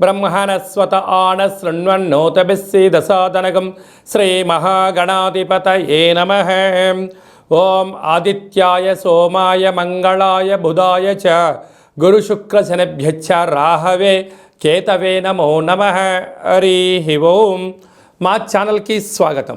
బ్రహ్మణస్వత ఆన శృణ్వన్నోతభిస్సీదసాదనగం శ్రీమహాగణాధిపతయే నమ ఓం ఆదిత్యాయ సోమాయ మంగళాయ బుధాయ చ గురుశుక్రశనభ్యచ్చ రాహవే కేతవే నమో నమ హరి ఓం మా ఛానల్కి స్వాగతం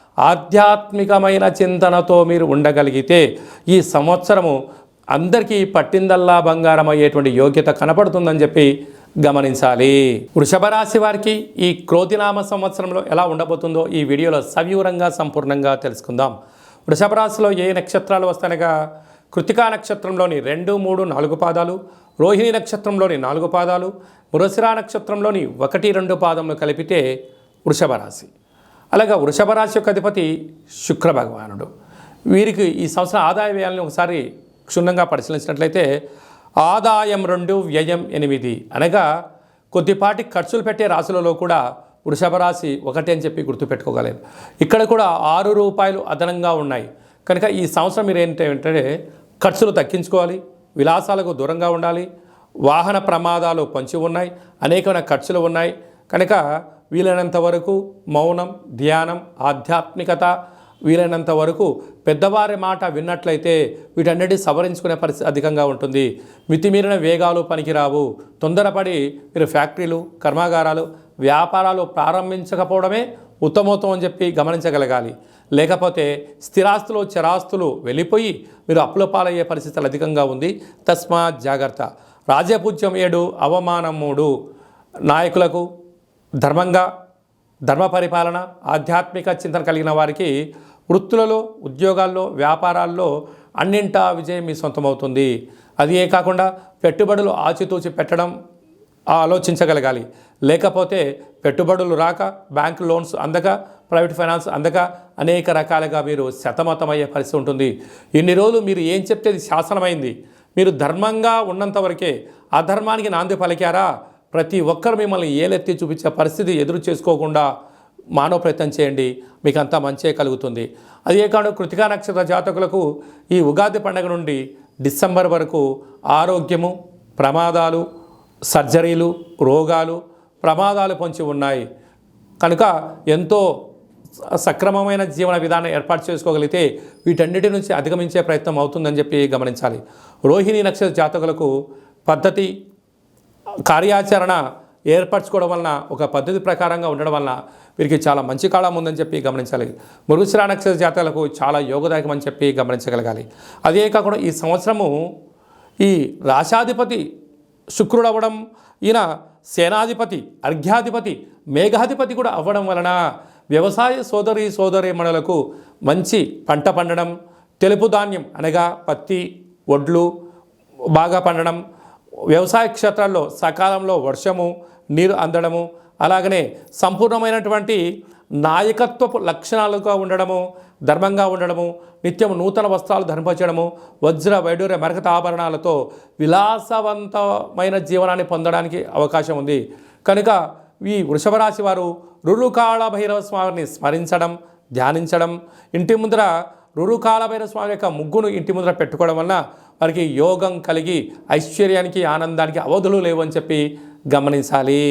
ఆధ్యాత్మికమైన చింతనతో మీరు ఉండగలిగితే ఈ సంవత్సరము అందరికీ పట్టిందల్లా బంగారం అయ్యేటువంటి యోగ్యత కనపడుతుందని చెప్పి గమనించాలి. వృషభ రాశి వారికి ఈ క్రోధినామ సంవత్సరంలో ఎలా ఉండబోతుందో ఈ వీడియోలో సవివరంగా సంపూర్ణంగా తెలుసుకుందాం. వృషభ రాశిలో ఏ నక్షత్రాలు వస్తానగా కృతికా నక్షత్రంలోని రెండు మూడు నాలుగు పాదాలు రోహిణి నక్షత్రంలోని నాలుగు పాదాలు మృసిరా నక్షత్రంలోని ఒకటి రెండు పాదములు కలిపితే వృషభ రాశి అలాగే వృషభ రాశి యొక్క అధిపతి శుక్ర భగవానుడు వీరికి ఈ సంవత్సరం ఆదాయ వ్యయాలను ఒకసారి క్షుణ్ణంగా పరిశీలించినట్లయితే ఆదాయం రెండు వ్యయం ఎనిమిది అనగా కొద్దిపాటి ఖర్చులు పెట్టే రాశులలో కూడా వృషభ రాశి ఒకటి అని చెప్పి గుర్తుపెట్టుకోగలేదు ఇక్కడ కూడా ఆరు రూపాయలు అదనంగా ఉన్నాయి. కనుక ఈ సంవత్సరం మీరు ఏంటంటే ఖర్చులు తగ్గించుకోవాలి విలాసాలకు దూరంగా ఉండాలి వాహన ప్రమాదాలు పొంచి ఉన్నాయి అనేకమైన ఖర్చులు ఉన్నాయి. కనుక వీలైనంత వరకు మౌనం ధ్యానం ఆధ్యాత్మికత వీలైనంత వరకు పెద్దవారి మాట విన్నట్లయితే వీటన్నిటి సవరించుకునే పరిస్థితి అధికంగా ఉంటుంది. మితిమీరిన వేగాలు పనికిరావు. తొందరపడి మీరు ఫ్యాక్టరీలు కర్మాగారాలు వ్యాపారాలు ప్రారంభించకపోవడమే ఉత్తమోత్తం అని చెప్పి గమనించగలగాలి. లేకపోతే స్థిరాస్తులు చరాస్తులు వెళ్ళిపోయి మీరు అప్పుల పాలయ్యే పరిస్థితులు అధికంగా ఉంది. తస్మాత్ జాగ్రత్త. రాజపూజ్యం ఏడు అవమానం మూడు. నాయకులకు ధర్మంగా ధర్మ పరిపాలన ఆధ్యాత్మిక చింతన కలిగిన వారికి వృత్తులలో ఉద్యోగాల్లో వ్యాపారాల్లో అన్నింటా విజయం మీ సొంతమవుతుంది. అది ఏ కాకుండా పెట్టుబడులు ఆచితూచి పెట్టడం ఆలోచించగలగాలి. లేకపోతే పెట్టుబడులు రాక బ్యాంక్ లోన్స్ అందక ప్రైవేట్ ఫైనాన్స్ అందక అనేక రకాలుగా మీరు శతమతమయ్యే పరిస్థితి ఉంటుంది. ఇన్ని రోజులు మీరు ఏం చెప్తే అది శాసనమైంది. మీరు ధర్మంగా ఉన్నంత వరకే అధర్మానికి నాంది పలికారా? ప్రతి ఒక్కరు మిమ్మల్ని ఏలెత్తి చూపించే పరిస్థితి ఎదురు చేసుకోకుండా మానవ ప్రయత్నం చేయండి. మీకు అంతా మంచే కలుగుతుంది. అదే కాదు కృతికా నక్షత్ర జాతకులకు ఈ ఉగాది పండుగ నుండి డిసెంబర్ వరకు ఆరోగ్యము ప్రమాదాలు సర్జరీలు రోగాలు ప్రమాదాలు పొంచి ఉన్నాయి. కనుక ఎంతో స- సక్రమమైన జీవన విధానం ఏర్పాటు చేసుకోగలిగితే వీటన్నిటి నుంచి అధిగమించే ప్రయత్నం అవుతుందని చెప్పి గమనించాలి. రోహిణి నక్షత్ర జాతకులకు పద్ధతి కార్యాచరణ ఏర్పరచుకోవడం వలన ఒక పద్ధతి ప్రకారంగా ఉండడం వలన వీరికి చాలా మంచి కాలం ఉందని చెప్పి గమనించాలి. మృగశిరా నక్షత్ర జాతకులకు చాలా యోగదాయకం అని చెప్పి గమనించగలగాలి. అదే కాకుండా ఈ సంవత్సరము ఈ రాశాధిపతి శుక్రుడు అవ్వడం ఈయన సేనాధిపతి అర్ఘ్యాధిపతి మేఘాధిపతి కూడా అవ్వడం వలన వ్యవసాయ సోదరి సోదరీమణులకు మంచి పంట పండడం తెలుపు ధాన్యం అనగా పత్తి వడ్లు బాగా పండడం వ్యవసాయ క్షేత్రాల్లో సకాలంలో వర్షము నీరు అందడము అలాగనే సంపూర్ణమైనటువంటి నాయకత్వపు లక్షణాలుగా ఉండడము ధర్మంగా ఉండడము నిత్యం నూతన వస్త్రాలు ధరింపచేయడము వజ్ర వైడూర్య మరకత ఆభరణాలతో విలాసవంతమైన జీవనాన్ని పొందడానికి అవకాశం ఉంది. కనుక ఈ వృషభ రాశి వారు రురుకాళ భైరవ స్వామిని స్మరించడం ధ్యానించడం ఇంటి ముందర రురుకాల భైరవ స్వామి యొక్క ముగ్గును ఇంటి ముందర పెట్టుకోవడం వలన వారికి యోగం కలిగి ఐశ్వర్యానికి ఆనందానికి అవధులు లేవని చెప్పి గమనించాలి.